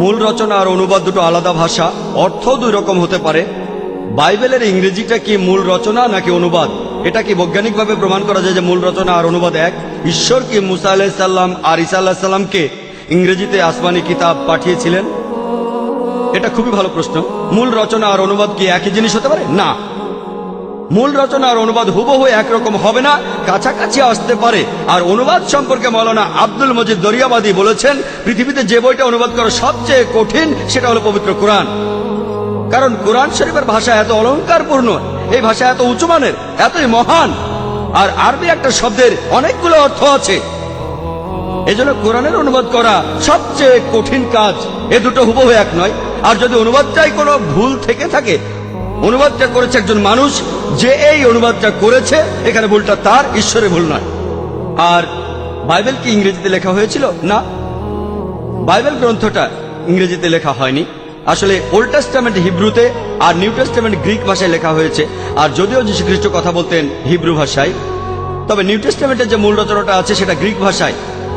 মূল রচনা আর অনুবাদ দুটো আলাদা ভাষা অর্থ দুই রকম হতে পারে। বাইবেলের ইংরেজিটা কি মূল রচনা নাকি অনুবাদ? এটা কি বৈজ্ঞানিকভাবে প্রমাণ করা যায় যে মূল রচনা আর অনুবাদ এক? ঈশ্বর কি মুসা আলাহিসাল্লাম আর ইসা আল্লাহ সাল্লামকে ইংরেজিতে আসমানি কিতাব পাঠিয়েছিলেন? এটা খুবই ভালো প্রশ্ন। মূল রচনা আর অনুবাদ কি একই জিনিস হতে পারে? না। মূল রচনা আর অনুবাদ হুবহু একরকম হবে না, কাছাকাছি আসতে পারে। আর অনুবাদ সম্পর্কে মৌলানা আব্দুল মজিদ দরিয়াবাদী বলেছেন, পৃথিবীতে যে বইটা অনুবাদ করা সবচেয়ে কঠিন, সেটা হলো পবিত্র কোরআন। কারণ কোরআন শরীফের ভাষা এত অলংকারপূর্ণ এই ভাষা এত উঁচু মানের, এতই মহান। আর আরবি একটা শব্দের অনেকগুলো অর্থ আছে। এজন্য কোরআনের অনুবাদ করা সবচেয়ে কঠিন কাজ। এ দুটো হুবহু এক নয়। আর যদি অনুবাদটাই কোনো ভুল থেকে থাকে অনুবাদটা করেছে একজন মানুষ, যে এই অনুবাদটা করেছে, এখানে ভুলটা তার, ঈশ্বরের ভুল নয়। আর বাইবেল কি ইংরেজিতে লেখা হয়েছিল? না। বাইবেল গ্রন্থটা ইংরেজিতে লেখা হয়নি। আসলে ওল্ড টেস্টামেন্ট হিব্রুতে আর নিউ টেস্টামেন্ট গ্রিক ভাষায় লেখা হয়েছে। আর যদিও যীশু খ্রিস্ট কথা বলতেন হিব্রু ভাষায়, তবে নিউ টেস্টামেন্টের যে মূল রচনাটা আছে সেটা গ্রিক ভাষায়।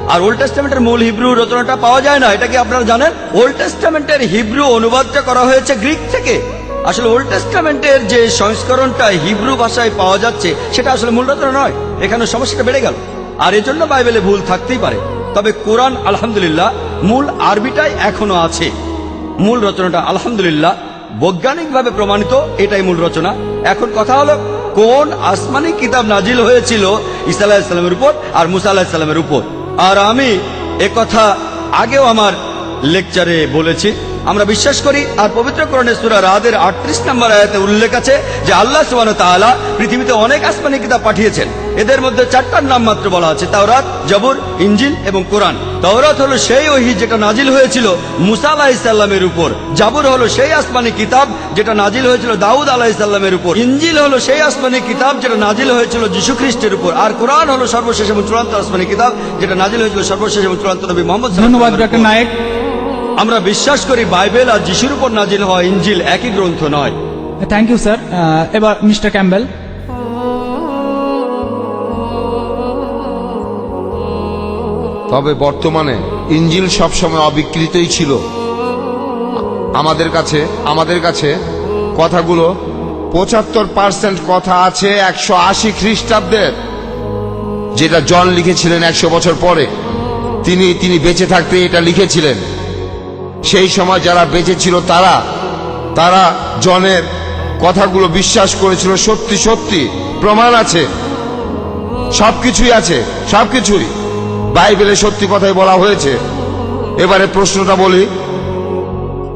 আর ওল্ড টেস্টামেন্টের মূল হিব্রু রচনাটা পাওয়া যায় না, এটা কি আপনারা জানেন? ওল্ড টেস্টামেন্টের হিব্রু অনুবাদটা করা হয়েছে গ্রিক থেকে। আসলে ওল্ড টেস্টামেন্টের যে সংস্করণটা হিব্রু ভাষায় পাওয়া যাচ্ছে, সেটা আসলে মূল রচনা নয়। এখানে সমস্যাটা বেড়ে গেল। আর এজন্য বাইবেলে ভুল থাকতেই পারে। তবে কোরআন, আলহামদুলিল্লাহ, মূল আরবিটাই এখনও আছে। মূল রচনাটা আলহামদুলিল্লাহ বৈজ্ঞানিকভাবে প্রমাণিত, এটাই মূল রচনা। এখন কথা হলো, কোন আসমানি কিতাব নাজিল হয়েছিল ইসা আলাহিসাল্লামের উপর আর মুসা আলাহিসাল্লামের উপর? আর আমি কথা আগেও আমার লেকচারে বলেছি। আমরা বিশ্বাস করি আর পবিত্র করণে সুরা রাদের আটত্রিশ নম্বর আয়াতে উল্লেখ আছে যে আল্লাহ সুবান তাআলা পৃথিবীতে অনেক আসমানি কিতাব পাঠিয়েছেন। এদের মধ্যে চারটার নাম মাত্র বলা আছে তাওরাত জবুর ইঞ্জিল এবং কোরআন। তাওরাত হলো সেই ওহি যেটা নাজিল হয়েছিল মুসা আলাহিসাল্লামের উপর। জাবুর হলো সেই আসমানি কিতাব যেটা নাজিল হয়েছিল দাউদ আলাহিসাল্লামের উপর। ইঞ্জিল হলো সেই আসমানি কিতাব যেটা নাজিল হয়েছিল যীশু খ্রিস্টের উপর। আর কোরআন হলো সর্বশেষ এবং চূড়ান্ত আসমানি কিতাব যেটা নাজিল হয়েছিল সর্বশেষ এবং চূড়ান্ত নবী মোহাম্মদ ধন্যবাদ ডক্টর নায়েক। আমরা বিশ্বাস করি বাইবেল আর যিশুর উপর নাজিল হওয়া ইঞ্জিল একই গ্রন্থ নয়। থ্যাংক ইউ স্যার এবার মিস্টার ক্যাম্বেল তবে বর্তমানে ইঞ্জিল সবসময় অবিকৃতই ছিল। আমাদের কাছে আমাদের কাছে কথাগুলো পঁচাত্তর পার্সেন্ট কথা আছে একশো আশি খ্রিস্টাব্দের যেটা জন লিখেছিলেন একশো বছর পরে। তিনি তিনি বেঁচে থাকতে এটা লিখেছিলেন। সেই সময় যারা বেঁচে ছিল তারা তারা জনের কথাগুলো বিশ্বাস করেছিল। সত্যি সত্যি, প্রমাণ আছে। সবকিছুই আছে, সবকিছুই। বাইবেলে সত্যি কথাই বলা হয়েছে। এবারে প্রশ্নটা বলি।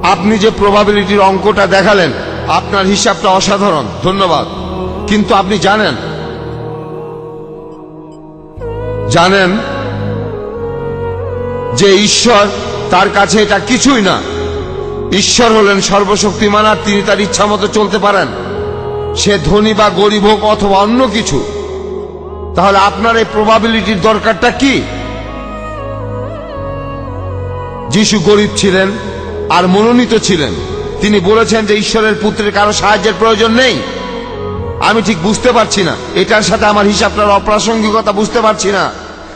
আপনি যে প্রবাবিলিটির অঙ্কটা দেখালেন, আপনার হিসাবটা অসাধারণ, ধন্যবাদ। কিন্তু আপনি জানেন জানেন যে ঈশ্বর তার কাছে এটা কিছুই না। ঈশ্বর হলেন সর্বশক্তিমান আর তিনি তার ইচ্ছা মতো চলতে পারেন। সে ধনী বা গরিব হোক অথবা অন্য কিছু। তাহলে আপনার এই প্রবাবিলিটির দরকারটা কি? যিশু গরিব ছিলেন আর মনোনীত ছিলেন। তিনি বলেছেন যে ঈশ্বরের পুত্রের কারও সাহায্যের প্রয়োজন নেই। আমি ঠিক বুঝতে পারছি না। এটার সাথে আমার হিসাবটার অপ্রাসঙ্গিকতা বুঝতে পারছি না।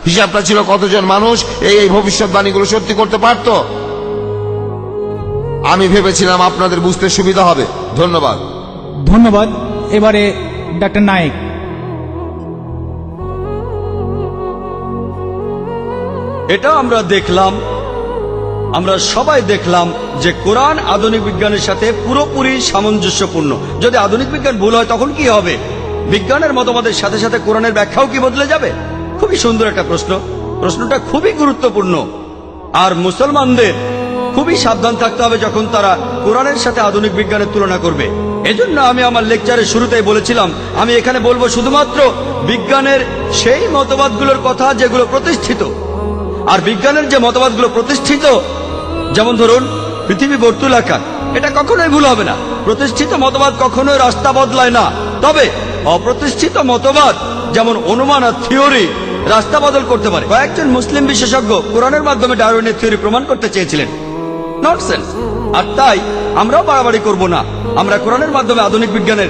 হিসাবটা ছিল কতজন মানুষ? এই এই ভবিষ্যৎবাণীগুলো সত্যি করতে পারত? আমি ভেবেছিলাম আপনাদের বুঝতে সুবিধা হবে। ধন্যবাদ। ধন্যবাদ। এবারে ডাক্তার নায়েক। এটা আমরা দেখলাম আমরা সবাই দেখলাম যে কোরআন আধুনিক বিজ্ঞানের সাথে পুরোপুরি সামঞ্জস্যপূর্ণ। যদি আধুনিক বিজ্ঞান ভুল হয় তখন কি হবে? বিজ্ঞানের মতবাদের সাথে সাথে কোরআনের ব্যাখ্যাও কি বদলে যাবে? খুবই সুন্দর একটা প্রশ্ন। প্রশ্নটা খুবই গুরুত্বপূর্ণ। আর মুসলমানদের খুবই সাবধান থাকতে হবে যখন তারা কোরআনের সাথে আধুনিক বিজ্ঞানের তুলনা করবে। এজন্য আমি আমার লেকচারের শুরুতেই বলেছিলাম, আমি এখানে বলব শুধুমাত্র বিজ্ঞানের সেই মতবাদগুলোর কথা যেগুলো প্রতিষ্ঠিত। আর বিজ্ঞানের যে মতবাদগুলো প্রতিষ্ঠিত, যেমন ধরুন, পৃথিবী বর্তুলাকার এটা কখনোই ভুল হবে না। প্রতিষ্ঠিত মতবাদ কখনোই রাস্তা বদলায় না। তবে অপ্রতিষ্ঠিত মতবাদ, যেমন অনুমান আর থিওরি রাস্তা বদল করতে পারে। কয়েকজন মুসলিম বিশেষজ্ঞ কোরআনের মাধ্যমে ডারউইনের থিওরি প্রমাণ করতে চেয়েছিলেন। নটসেন্স আর তাই আমরাও বাড়াবাড়ি করব না। আমরা কোরআনের মাধ্যমে আধুনিক বিজ্ঞানের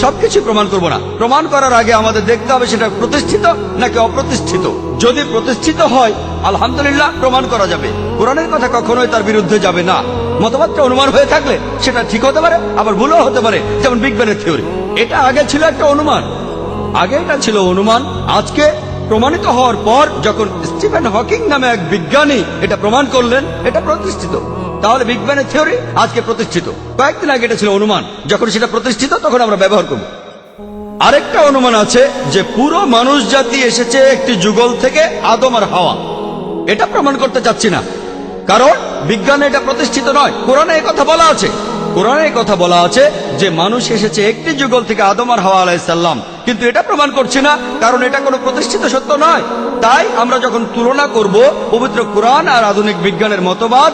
সবকিছু প্রমাণ করব না। প্রমাণ করার আগে আমাদের দেখতে হবে সেটা প্রতিষ্ঠিত নাকি অপ্রতিষ্ঠিত। যদি প্রতিষ্ঠিত হয়, আলহামদুলিল্লাহ প্রমাণ করা যাবে। কোরআনের কথা কখনোই তার বিরুদ্ধে যাবে না। মতবাদটা অনুমান হয়ে থাকলে সেটা ঠিক হতে পারে, আবার ভুলও হতে পারে, যেমন বিজ্ঞানের থিওরি। এটা আগে ছিল একটা অনুমান। আগে এটা ছিল অনুমান, আজকে প্রমাণিত হওয়ার পর যখন স্টিফেন হকিং নামে এক বিজ্ঞানী এটা প্রমাণ করলেন, এটা প্রতিষ্ঠিত। তাহলে বিগ ব্যানের থিওরি আজকে প্রতিষ্ঠিত। কয়েকদিন আগে এটা ছিল অনুমান। যখন সেটা প্রতিষ্ঠিত, তখন আমরা ব্যবহার করব। আরেকটা অনুমান আছে যে পুরো মানুষ জাতি এসেছে একটি যুগল থেকে আদম আর হাওয়া। এটা প্রমাণ করতে চাচ্ছি না। কারণ বিজ্ঞানে এটা প্রতিষ্ঠিত নয়, কোরআনে কথা বলা আছে। কোরআনে এই কথা বলা আছে যে মানুষ এসেছে একটি যুগল থেকে আদম আর হাওয়া আলাইসাল্লাম কিন্তু এটা প্রমাণ করছি না, কারণ এটা কোনো প্রতিষ্ঠিত সত্য নয়। তাই আমরা যখন তুলনা করব পবিত্র কোরআন আর আধুনিক বিজ্ঞানের মতবাদ,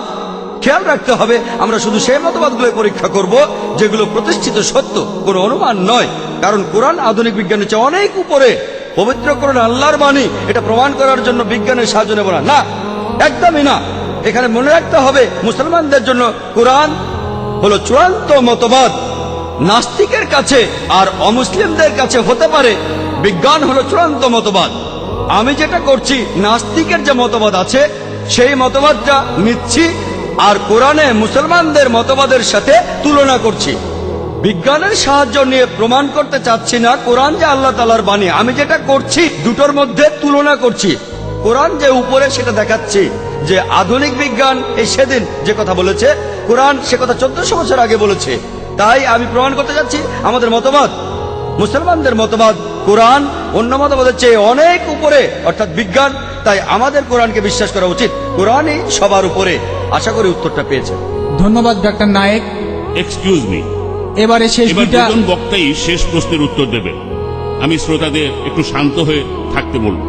খেয়াল রাখতে হবে, আমরা শুধু সেই মতবাদগুলো পরীক্ষা করব যেগুলো প্রতিষ্ঠিত সত্য, কোনো অনুমান নয়। কারণ কোরআন আধুনিক বিজ্ঞানের চেয়ে অনেক উপরে। পবিত্র কোরআন আল্লাহর বাণী, এটা প্রমাণ করার জন্য বিজ্ঞানের সাহায্য নেব না। না, একদমই না। এখানে মনে রাখতে হবে, মুসলমানদের জন্য কোরআন হলো চূড়ান্ত মতবাদ। নাস্তিকের কাছে আর অমুসলিমদের কাছে হতে পারে, বিজ্ঞান হলো চূড়ান্ত মতবাদ। আমি যেটা করছি, নাস্তিকের যে মতবাদ আছে, সেই মতবাদটা নিচ্ছি আর কোরআনে মুসলমানদের মতবাদের সাথে তুলনা করছি। বিজ্ঞানের সাহায্য নিয়ে প্রমাণ করতে চাচ্ছি না কোরআন যে আল্লাহ তালার বাণী। আমি যেটা করছি, দুটোর মধ্যে তুলনা করছি। কোরআন যে উপরে সেটা দেখাচ্ছি। যে আধুনিক বিজ্ঞান এই সেদিন যে কথা বলেছে কোরআন সে কথা চোদ্দশো বছর আগে বলেছে। তাই আমি প্রমাণ করতে যাচ্ছি আমাদের মতবাদ মুসলমানদের মতবাদ কোরআন অন্য মতবাদের চেয়ে অনেক উপরে অর্থাৎ বিজ্ঞান তাই আমাদের কোরআনকে বিশ্বাস করা উচিত। কোরআনই সবার উপরে। আশা করি উত্তরটা পেয়েছে ধন্যবাদ ডাক্তার নায়েক। এক্সকিউজ মি এবারে শেষ দুজন বক্তাই শেষ প্রশ্নের উত্তর দেবে আমি শ্রোতাদের একটু শান্ত হয়ে থাকতে বলব।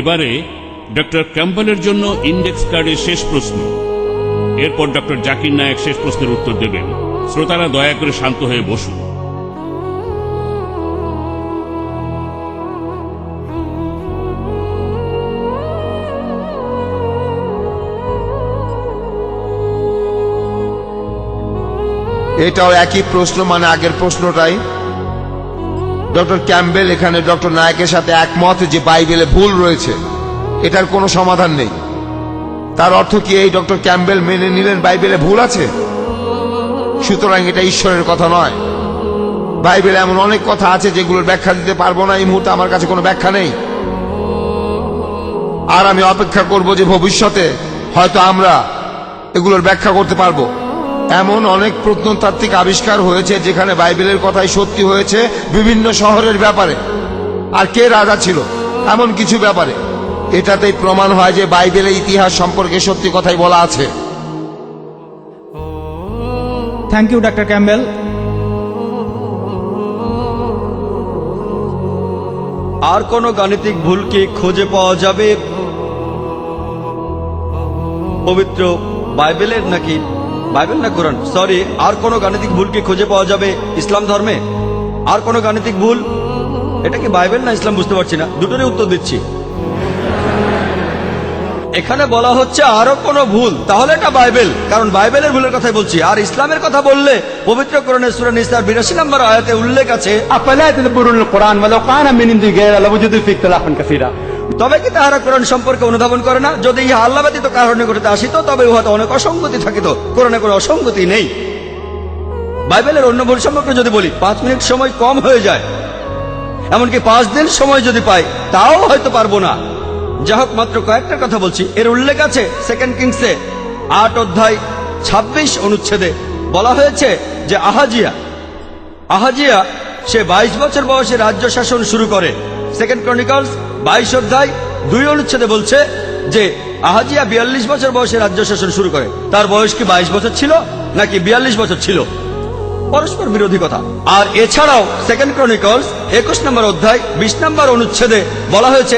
এবারে ডক্টর ক্যাম্পেলের জন্য ইন্ডেক্স কার্ডের শেষ প্রশ্ন। এরপর ডক্টর জাকির নায়ক শেষ প্রশ্নের উত্তর দেবেন। শ্রোতারা দয়া করে শান্ত হয়ে বসুন। এটাও একই প্রশ্ন মানে আগের প্রশ্নটাই। ডক্টর ক্যাম্বেল এখানে ডক্টর নায়কের সাথে একমত যে বাইবেলে ভুল রয়েছে। এটার কোনো সমাধান নেই। তার অর্থ কি এই ডক্টর ক্যাম্বেল মেনে নিলেন বাইবেলে ভুল আছে? সুতরাং এটা ঈশ্বরের কথা নয়। বাইবেলে এমন অনেক কথা আছে যেগুলোর ব্যাখ্যা দিতে পারব না, এই মুহূর্তে আমার কাছে কোনো ব্যাখ্যা নেই। আর আমি অপেক্ষা করব যে ভবিষ্যতে হয়তো আমরা এগুলোর ব্যাখ্যা করতে পারব। এমন অনেক প্রত্নতাত্ত্বিক আবিষ্কার হয়েছে যেখানে বাইবেলের কথাই সত্যি হয়েছে বিভিন্ন শহরের ব্যাপারে। আর কে রাজা ছিল? এমন কিছু ব্যাপারে। এটাতেই প্রমাণ হয় যে বাইবেলের ইতিহাস সম্পর্কে সত্যি কথাই বলা আছে। থ্যাংক ইউ ডাক্তার ক্যাম্বেল আর কোন গাণিতিক ভুল কি খুঁজে পাওয়া যাবে? পবিত্র বাইবেলের নাকি? বাইবেল না কোরআন? সরি আর কোন গাণিতিক ভুল কি খুঁজে পাওয়া যাবে ইসলাম ধর্মে? আর কোন গাণিতিক ভুল? এটা কি বাইবেল না ইসলাম বুঝতে পারছি না। দুটোরই উত্তর দিচ্ছি। এখানে বলা হচ্ছে আরও কোন ভুল। তাহলে এটা বাইবেল। কারণ বাইবেলের ভুলের কথাই বলছি। আর ইসলামের কথা বললে পবিত্র আয়াতে উল্লেখ আছে, তবে কি তাহারা কোরআন সম্পর্কে অনুধাবন করে না? যদি ইহা আল্লাহ ব্যতীত কারণে করতে আসিত, তবে উহাতে অনেক অসঙ্গতি থাকিত। কোরআনে কোনো অসঙ্গতি নেই। বাইবেলের অন্য ভুল সম্পর্কে যদি বলি, পাঁচ মিনিট সময় কম হয়ে যায়। এমনকি পাঁচ দিন সময় যদি পাই, তাও হয়তো পারব না। যা হোক মাত্র কয়েকটা কথা বলছি। এর উল্লেখ আছে সেকেন্ড কিংসে আট অধ্যায়, ছাব্বিশ অনুচ্ছেদে বলা হয়েছে যে আহাজিয়া আহাজিয়া, সে বাইশ বছর বয়সে রাজ্য শাসন শুরু করে। সেকেন্ড ক্রনিকলস বাইশ অধ্যায়, দুই অনুচ্ছেদে বলছে যে আহাজিয়া বিয়াল্লিশ বছর বয়সে রাজ্য শাসন শুরু করে। তার বয়স কি বাইশ বছর ছিল, নাকি বিয়াল্লিশ বছর ছিল? পরস্পর বিরোধী কথা। আর এছাড়াও সেকেন্ড ক্রনিকলস একুশ নম্বর অধ্যায়, বিশ নম্বর অনুচ্ছেদে বলা হয়েছে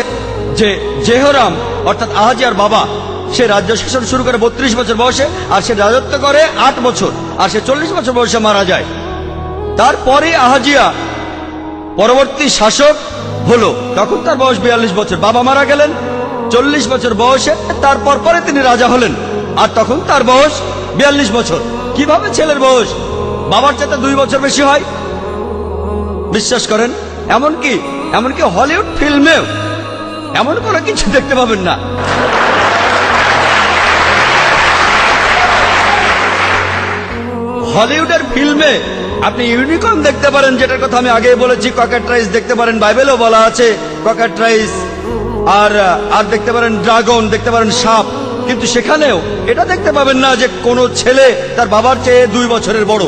যে জেহরাম, অর্থাৎ আহাজিয়ার বাবা, সে রাজ্য শাসন শুরু করে বত্রিশ বছর বয়সে, আর সে রাজত্ব করে আট বছর, আর সে চল্লিশ বছর বয়সে মারা যায়। তারপরে আহাজিয়া পরবর্তী শাসক হলো। তখন তার বয়স বিয়াল্লিশ বছর। বাবা মারা গেলেন চল্লিশ বছর বয়সে, তারপর পরে তিনি রাজা হলেন। আর তখন তার বয়স বিয়াল্লিশ বছর। কীভাবে ছেলের বয়স? বাবার চাইতে দুই বছর বেশি হয়? বিশ্বাস করেন? এমনকি এমনকি হলিউড ফিল্মেও এমন কোনো কিছু দেখতে পাবেন না। হলিউডের ফিল্মে আপনি ইউনিকর্ন দেখতে পারেন, যেটার কথা আমি আগে বলেছি ককেট রাইস দেখতে পারেন, বাইবেলও বলা আছে ককাট্রাইস আর আর দেখতে পারেন ড্রাগন, দেখতে পারেন সাপ। কিন্তু সেখানেও এটা দেখতে পাবেন না যে কোনো ছেলে তার বাবার চেয়ে দুই বছরের বড়।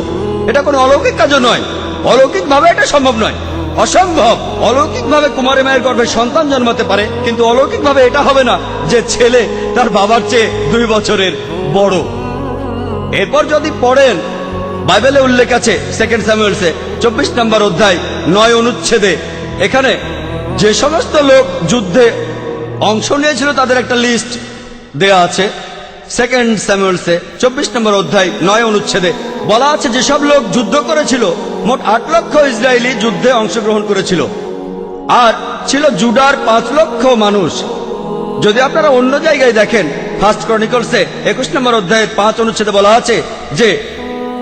এটা কোনো অলৌকিক কাজও নয়। অলৌকিক ভাবে এটা সম্ভব নয়। অসম্ভব। অলৌকিক ভাবে কুমারী মায়ের গর্ভে সন্তান জন্মাতে পারে, কিন্তু অলৌকিক ভাবে এটা হবে না যে ছেলে তার বাবার চেয়ে দুই বছরের বড়। এরপর যদি পড়েন, বাইবেলে উল্লেখ আছে সেকেন্ড স্যামুয়েলসে চব্বিশ নম্বর অধ্যায়, নয় অনুচ্ছেদে, এখানে যে সমস্ত লোক যুদ্ধে অংশ নিয়েছিল তাদের একটা লিস্ট দেয়া আছে সেকেন্ড স্যামুয়েলসে চব্বিশ নম্বর অধ্যায়, নয় অনুচ্ছেদে, বলা আছে যেসব লোক যুদ্ধ করেছিল মোট আট লক্ষ ইসরায়েলি যুদ্ধে অংশগ্রহণ করেছিল। আর ছিল জুডার পাঁচ লক্ষ মানুষ। যদি আপনারা অন্য জায়গায় দেখেন ফার্স্ট ক্রনিকলসে একুশ নম্বর অধ্যায়ের পাঁচ অনুচ্ছেদে বলা আছে যে,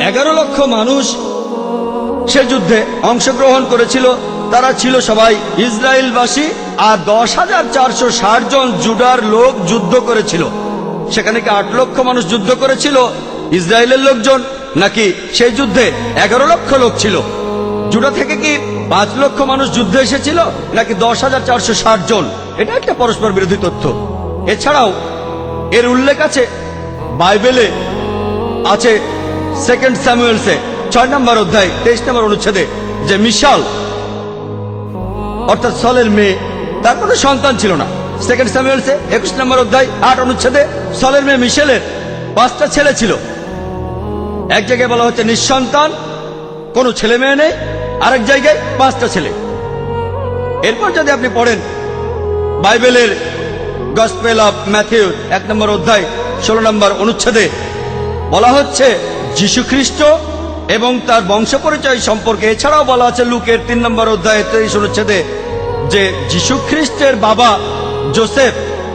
এগারো লক্ষ মানুষ সে যুদ্ধে অংশগ্রহণ করেছিল। তারা ছিল সবাই ইসরায়েলবাসী আর দশ হাজার চারশো ষাট জন জুডার লোক যুদ্ধ করেছিল। সেখানে কি আট লক্ষ মানুষ যুদ্ধ করেছিল? ইসরায়েলের লোকজন নাকি সেই যুদ্ধে এগারো লক্ষ লোক ছিল? জুডা থেকে কি পাঁচ লক্ষ মানুষ যুদ্ধে এসেছিল, নাকি দশ হাজার চারশো ষাট জন? এটা একটা পরস্পর বিরোধী তথ্য। এছাড়াও, এর উল্লেখ আছে, বাইবেলে আছে সেকেন্ড স্যামুয়েলসে ছয় নম্বর অধ্যায়, তেইশ নম্বর অনুচ্ছেদে, যে মিশাল, অর্থাৎ সলের মেয়ে, তার কোনো সন্তান ছিল না। সেকেন্ড স্যামুয়েলসে একুশ নম্বর অধ্যায়, আট অনুচ্ছেদে, সলের মেয়ে মিশেলের পাঁচটা ছেলে ছিল। এক জায়গায় বলা হচ্ছে নিঃসন্তান, কোনো ছেলে মেয়ে নেই, আরেক জায়গায় পাঁচটা ছেলে। এরপর যদি আপনি পড়েন বাইবেলের গসপেল অফ ম্যাথিউ এক নম্বর অধ্যায়, ষোলো নম্বর অনুচ্ছেদে বলা হচ্ছে যীশু খ্রিস্ট এবং তার বংশ পরিচয় সম্পর্কে। এছাড়াও বলা আছে লুকের তিন নম্বর অধ্যায় তেইশ অনুচ্ছেদে যে যীশু খ্রিস্টের বাবা জোসেফ,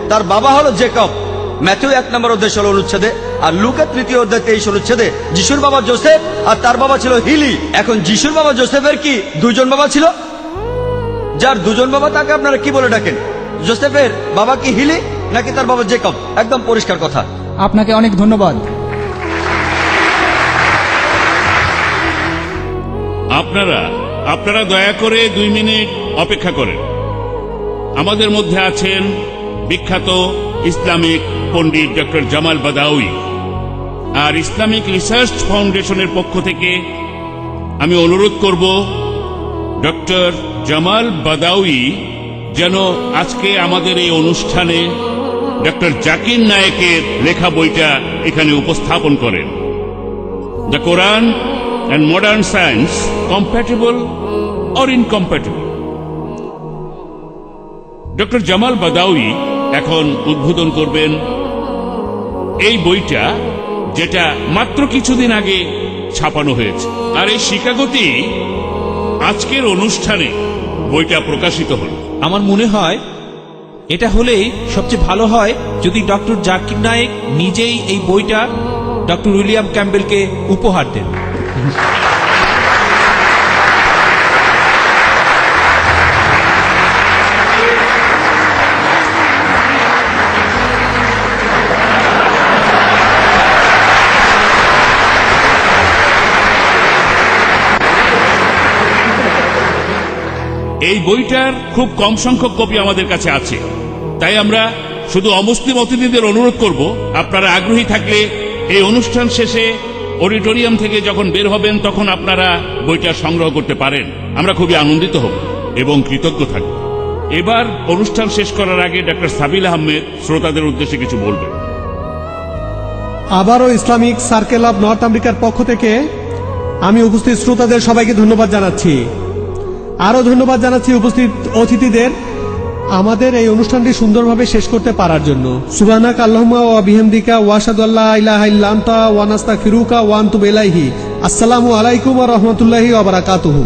তার বাবা হলো জেকব। ম্যাথিউ এক নম্বর অধ্যায়, ষোলো অনুচ্ছেদে আর লুকের তৃতীয় অধ্যায় তেইশ অনুচ্ছেদে যিশুর বাবা জোসেফ আর তার বাবা ছিল হিলি। এখন যিশুর বাবা জোসেফের কি দুজন বাবা ছিল? যার দুজন বাবা তাকে আপনারা কি বলে ডাকেন? জোসেফের বাবা কি হিলি নাকি তার বাবা জেকব? একদম পরিষ্কার কথা। আপনাকে অনেক ধন্যবাদ। আপনারা আপনারা দয়া করে দুই মিনিট অপেক্ষা করেন। আমাদের মধ্যে আছেন বিখ্যাত ইসলামিক পণ্ডিত ডক্টর জামাল বাদাউই আর ইসলামিক রিসার্চ ফাউন্ডেশনের পক্ষ থেকে আমি অনুরোধ করব ডক্টর জামাল বাদাউই যেন আজকে আমাদের এই অনুষ্ঠানে ডক্টর জাকির নায়েকের লেখা বইটা এখানে উপস্থাপন করেন। The Quran and modern science compatible or incompatible? Doctor Jamal Badawi এখন উদ্বোধন করবেন এই বইটা যেটা মাত্র কিছুদিন আগে ছাপানো হয়েছে। আর এই শিকাগোতেই আজকের অনুষ্ঠানে বইটা প্রকাশিত হল। আমার মনে হয় এটা হলেই সবচেয়ে ভালো হয় যদি ডক্টর জাকির নায়েক নিজেই এই বইটা ডক্টর উইলিয়াম ক্যাম্বেলকে উপহার দেন। এই বইটার খুব কম সংখ্যক কপি আমাদের কাছে আছে। তাই আমরা শুধু অমুসলিম অতিথিদের অনুরোধ করব, আপনারা আগ্রহী থাকলে এই অনুষ্ঠান শেষে অডিটোরিয়াম থেকে যখন বের হবেন, তখন আপনারা বইটা সংগ্রহ করতে পারেন। আমরা খুবই আনন্দিত হব এবং কৃতজ্ঞ থাকব। এবার অনুষ্ঠান শেষ করার আগে ডক্টর সাবিল আহমেদ শ্রোতাদের উদ্দেশ্যে কিছু বলবেন। আবারও ইসলামিক সার্কেল অব নর্থ আমেরিকার পক্ষ থেকে আমি উপস্থিত শ্রোতাদের সবাইকে ধন্যবাদ জানাচ্ছি। আরও ধন্যবাদ জানাচ্ছি উপস্থিত অতিথিদের আমাদের এই অনুষ্ঠানটি সুন্দরভাবে শেষ করতে পারার জন্য। সুবানাক আল্লাহুম্মা ওয়া বিহামদিকা ওয়াশহাদু আল্লা ইলাহা ইল্লা আনতা, ওয়া নাস্তাগফিরুকা ওয়া আনতুবু আসসালামু আলাইকুম রাহমাতুল্লাহি ওয়া বারাকাতুহু।